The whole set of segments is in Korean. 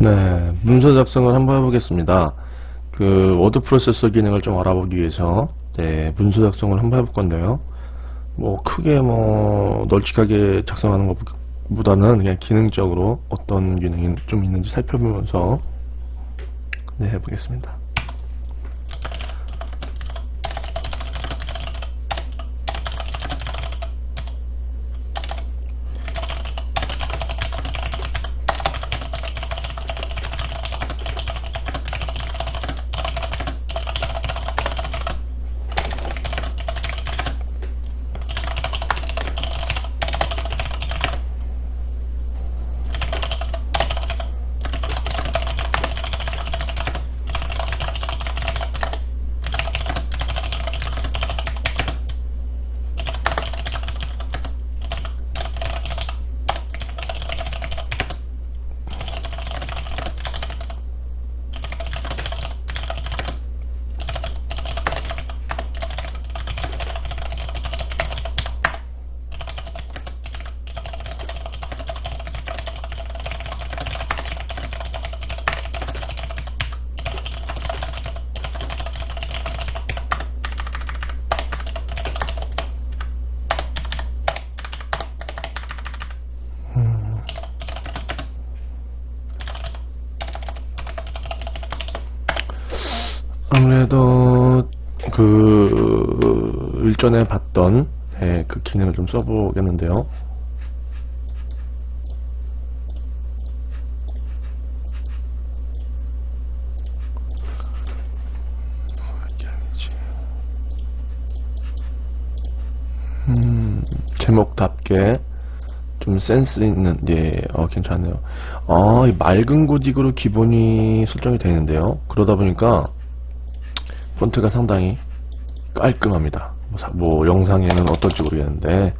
네, 문서 작성을 한번 해보겠습니다. 그 워드 프로세서 기능을 좀 알아보기 위해서 네, 문서 작성을 한번 해볼 건데요. 뭐 크게 뭐 널찍하게 작성하는 것보다는 그냥 기능적으로 어떤 기능이 좀 있는지 살펴보면서 네, 해보겠습니다. 아무래도 그 일 전에 봤던 네, 그 기능을 좀 써보겠는데요. 음, 제목답게 좀 센스 있는 예, 어 괜찮네요. 아, 이 맑은 고딕으로 기본이 설정이 되는데요. 그러다 보니까 폰트가 상당히 깔끔합니다. 뭐, 사- 뭐 영상에는 어떨지 모르겠는데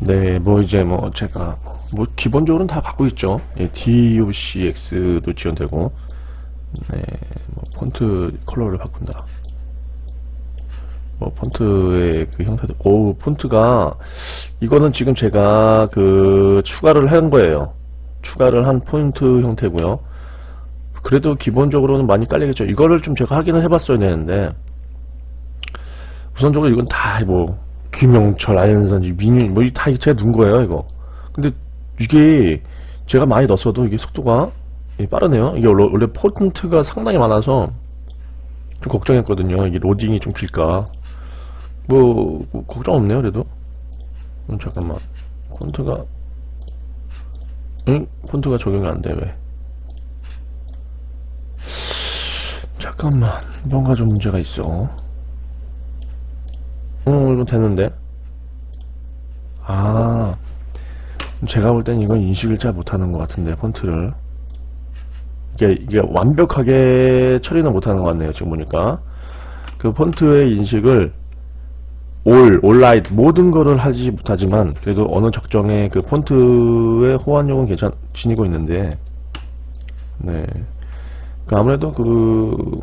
네, 뭐 이제 뭐 제가 뭐 기본적으로는 다 갖고 있죠. 예, DOCX도 지원되고, 네, 뭐 폰트 컬러를 바꾼다. 뭐 폰트의 그 형태도, 오, 폰트가 이거는 지금 제가 그 추가를 한 거예요. 추가를 한 폰트 형태고요. 그래도 기본적으로는 많이 깔리겠죠. 이거를 좀 제가 확인을 해봤어야 되는데 우선적으로 이건 다 뭐 김영철, 아연선지, 민윤 뭐다 제가 넣은 거예요 이거. 근데 이게 제가 많이 넣었어도 이게 속도가 예, 빠르네요. 이게 원래, 폰트가 상당히 많아서 좀 걱정했거든요. 이게 로딩이 좀 길까. 뭐, 뭐 걱정 없네요 그래도. 음, 잠깐만 폰트가 응? 폰트가 적용이 안 돼 왜? 잠깐만 뭔가 좀 문제가 있어. 어, 이거 되는데? 아, 제가 볼 땐 이건 인식을 잘 못하는 것 같은데, 폰트를. 이게, 이게 완벽하게 처리는 못하는 것 같네요, 지금 보니까. 그 폰트의 인식을, 올, 올라이트, 모든 거를 하지 못하지만, 그래도 어느 적정의 그 폰트의 호환력은 괜찮, 지니고 있는데, 네. 그 아무래도 그,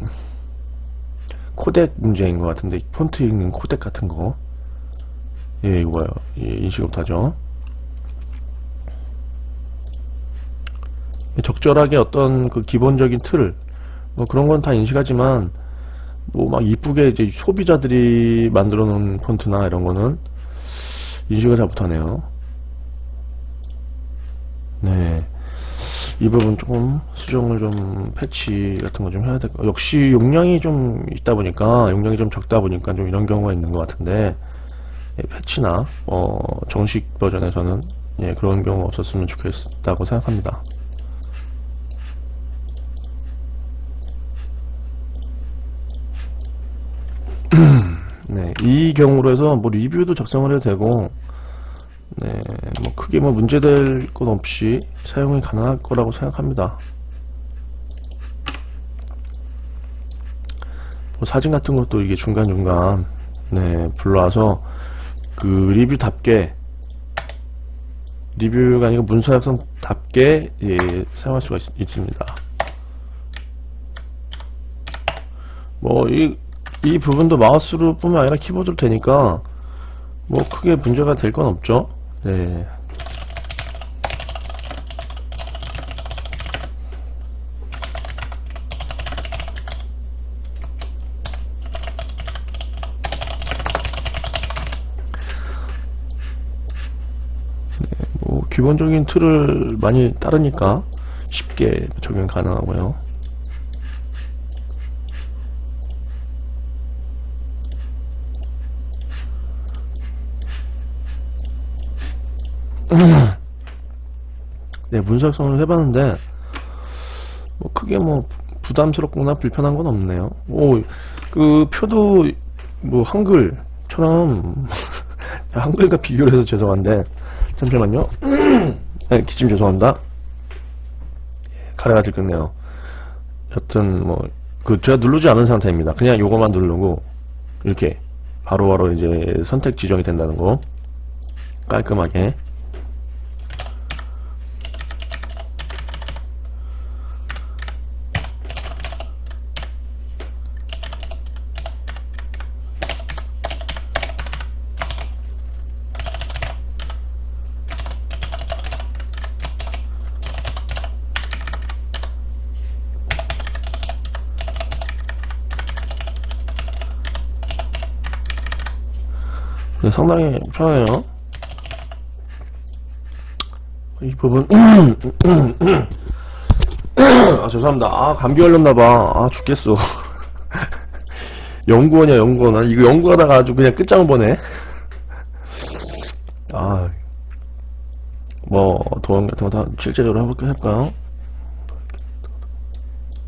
코덱 문제인 것 같은데 폰트 읽는 코덱 같은 거. 예, 이거 봐요. 예, 인식 못하죠. 적절하게 어떤 그 기본적인 틀, 뭐 그런 건 다 인식하지만, 뭐 막 이쁘게 이제 소비자들이 만들어 놓은 폰트나 이런 거는 인식을 잘 못하네요. 네. 이 부분 조금 수정을 좀 패치 같은 거 좀 해야 될 거. 역시 용량이 좀 있다 보니까 용량이 좀 적다 보니까 좀 이런 경우가 있는 것 같은데 예, 패치나 어, 정식 버전에서는 예, 그런 경우 없었으면 좋겠다고 생각합니다. 네, 이 경우로 해서 뭐 리뷰도 작성을 해도 되고, 네, 뭐 크게 뭐 문제될 것 없이 사용이 가능할 거라고 생각합니다. 뭐 사진 같은 것도 이게 중간중간, 네, 불러와서 그 리뷰답게, 리뷰가 아니고 문서 작성답게, 예, 사용할 수가 있, 있습니다. 뭐, 이, 이 부분도 마우스로 뿐만 아니라 키보드로 되니까 뭐 크게 문제가 될 건 없죠. 네. 네, 뭐 기본적인 틀을 많이 따르니까 쉽게 적용 가능하고요. 네, 문서성을 해봤는데, 뭐, 크게 뭐, 부담스럽거나 불편한 건 없네요. 오, 그, 표도, 뭐, 한글처럼, 한글과 비교를 해서 죄송한데, 잠시만요. 네, 기침 죄송합니다. 가래가 들끓네요. 여튼, 뭐, 그, 제가 누르지 않은 상태입니다. 그냥 요거만 누르고, 이렇게, 바로바로 이제 선택 지정이 된다는 거. 깔끔하게. 네, 상당히 편해요. 이 부분, 아, 죄송합니다. 아, 감기 걸렸나봐. 아, 죽겠어. 연구원이야, 연구원. 아, 이거 연구하다가 아주 그냥 끝장을 보네. 아, 뭐, 도안 같은 거 다 실제적으로 해볼까, 할까요?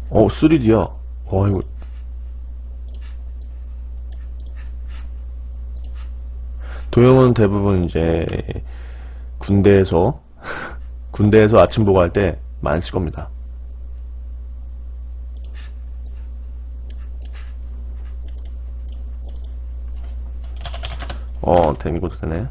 어, 3D야. 어, 이거. 도형은 대부분 이제 군대에서 군대에서 아침 보고할 때 많이 쓸 겁니다. 어, 데미고도 되네.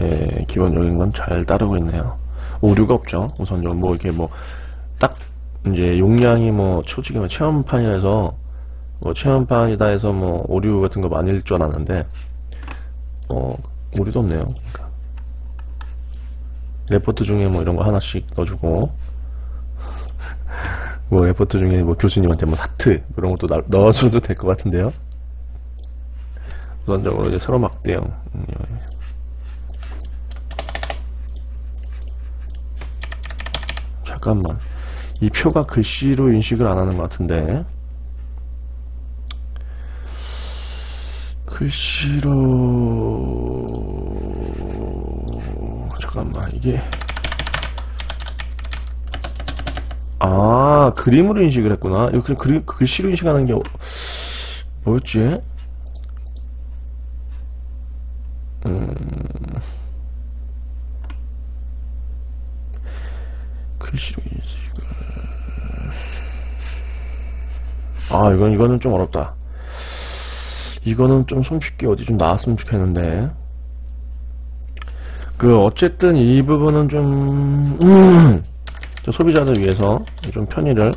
예, 기본적인 건잘 따르고 있네요. 오류가 없죠. 우선적으로 뭐 이렇게 뭐 딱 이제 용량이 뭐 솔직히 뭐 체험판이라서 뭐 체험판이다 해서 뭐 오류 같은 거 많을 줄 알았는데 어 오류도 없네요. 그러니까. 레포트 중에 뭐 이런 거 하나씩 넣어주고 뭐 레포트 중에 뭐 교수님한테 뭐 하트 이런 것도 나- 넣어줘도 될 것 같은데요. 우선적으로 이제 서로 막대요. 잠깐만. 이 표가 글씨로 인식을 안 하는 것 같은데. 글씨로, 잠깐만, 이게. 아, 그림으로 인식을 했구나. 이거 그림, 글씨로 인식하는 게, 어- 뭐였지? 글씨로 인식을. 아, 이건, 이거는 좀 어렵다. 이거는 좀 손쉽게 어디 좀 나왔으면 좋겠는데. 그, 어쨌든 이 부분은 좀, 음, 저 소비자들 위해서 좀 편의를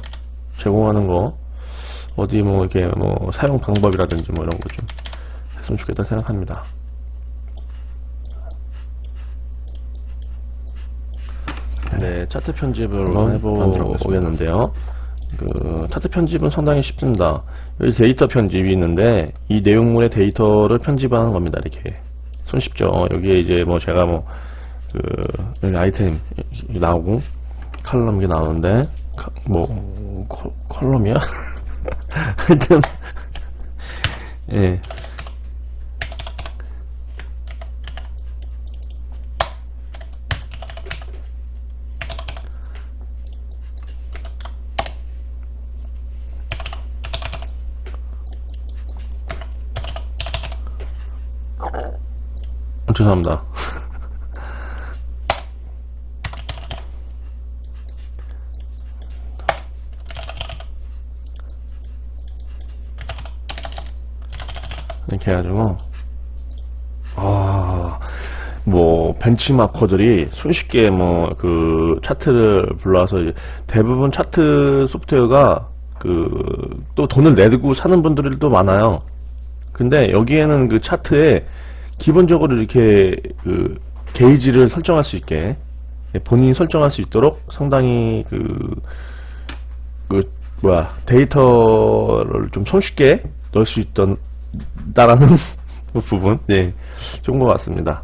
제공하는 거, 어디 뭐, 이렇게 뭐, 사용 방법이라든지 뭐 이런 거 좀 했으면 좋겠다 생각합니다. 네, 차트 편집을 한번 해보겠는데요. 그 차트 편집은 상당히 쉽습니다. 여기 데이터 편집이 있는데 이 내용물의 데이터를 편집하는 겁니다. 이렇게 손쉽죠. 여기에 이제 뭐 제가 뭐 그 여기 아이템 나오고 칼럼 이게 나오는데 카- 뭐 컬- 컬럼이야? 하여튼 예. 죄송합니다. 이렇게 해가지고 아, 뭐 벤치마커들이 손쉽게 뭐 그 차트를 불러서 이제 대부분 차트 소프트웨어가 그 또 돈을 내고 사는 분들도 많아요. 근데 여기에는 그 차트에 기본적으로 이렇게 그 게이지를 설정할 수 있게 본인이 설정할 수 있도록 상당히 그, 그 뭐야 데이터를 좀 손쉽게 넣을 수 있던 다라는 부분. 예 좋은 것 같습니다.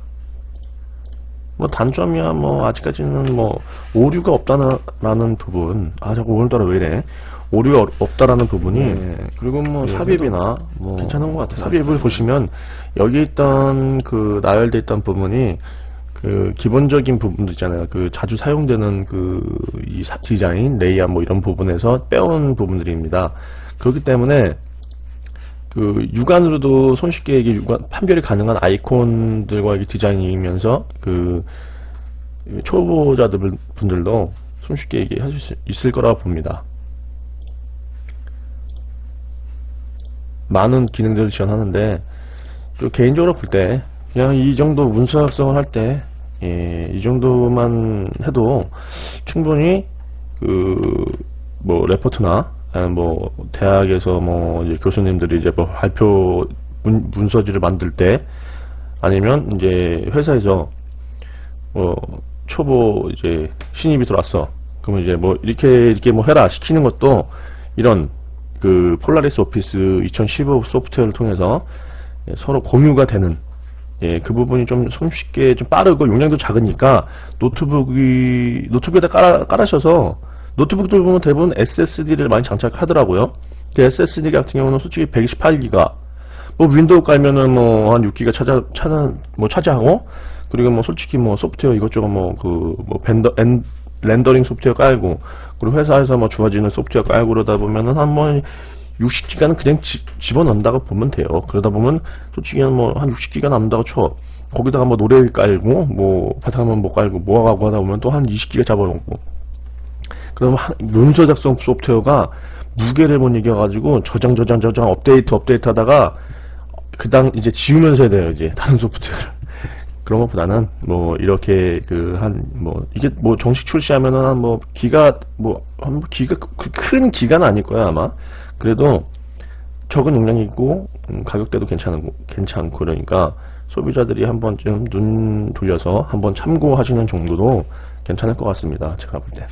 뭐 단점이야 뭐 아직까지는 뭐 오류가 없다라는 부분. 아 자꾸 오늘따라 왜 이래 오류가 없- 없다라는 부분이 네. 그리고 뭐 예, 삽입이나 뭐 괜찮은 것 같아요. 삽입을 보시면 여기 있던 그 나열돼 있던 부분이 그 기본적인 부분도 있잖아요. 그 자주 사용되는 그 이 디자인, 레이아웃 뭐 이런 부분에서 빼온 부분들입니다. 그렇기 때문에 그 육안으로도 손쉽게 이게 육안 판별이 가능한 아이콘들과 이게 디자인이면서 그 초보자들 분들도 손쉽게 하실 수 있을 거라고 봅니다. 많은 기능들을 지원하는데 또 개인적으로 볼 때 그냥 이 정도 문서 작성을 할때 예, 이 정도만 해도 충분히 그 뭐 레포트나 아니면 뭐 대학에서 뭐 이제 교수님들이 이제 뭐 발표 문, 문서지를 만들 때 아니면 이제 회사에서 뭐 초보 이제 신입이 들어왔어. 그러면 이제 뭐 이렇게 이렇게 뭐 해라 시키는 것도 이런 그 폴라리스 오피스 2015 소프트웨어를 통해서 예, 서로 공유가 되는 예, 그 부분이 좀 손쉽게 좀 빠르고 용량도 작으니까 노트북이 노트북에다 깔아 깔아셔서 노트북들 보면 대부분 SSD를 많이 장착하더라고요. 그 SSD 같은 경우는 솔직히 128기가 뭐 윈도우 깔면은 뭐 한 6기가 찾아 찾아 뭐 차지하고 그리고 뭐 솔직히 뭐 소프트웨어 이것저것 뭐 그뭐 벤더 엔 렌더링 소프트웨어 깔고 그리고 회사에서 뭐 주어지는 소프트웨어 깔고 그러다 보면은 한번 60기가는 그냥 지, 집어넣는다고 보면 돼요. 그러다 보면 솔직히 뭐한 60기가 남는다고 쳐. 거기다가 뭐 노래 깔고 뭐 바탕화면 뭐 깔고 모아가고 하다 보면 또 한 20기가 잡아놓고 그럼 한- 문서 작성 소프트웨어가 무게를 못 이겨가지고 저장 저장 저장 업데이트 업데이트 하다가 그당 이제 지우면서 해야 돼요 이제 다른 소프트웨어를 그런 것보다는 뭐 이렇게 그 한 뭐 이게 뭐 정식 출시하면은 한 뭐 기가 뭐 한 기가 그큰 기가는 아닐 거야 아마 그래도 적은 용량이 있고 음, 가격대도 괜찮고 괜찮고 그러니까 소비자들이 한 번쯤 눈 돌려서 한번 참고하시는 정도도 괜찮을 것 같습니다 제가 볼 때.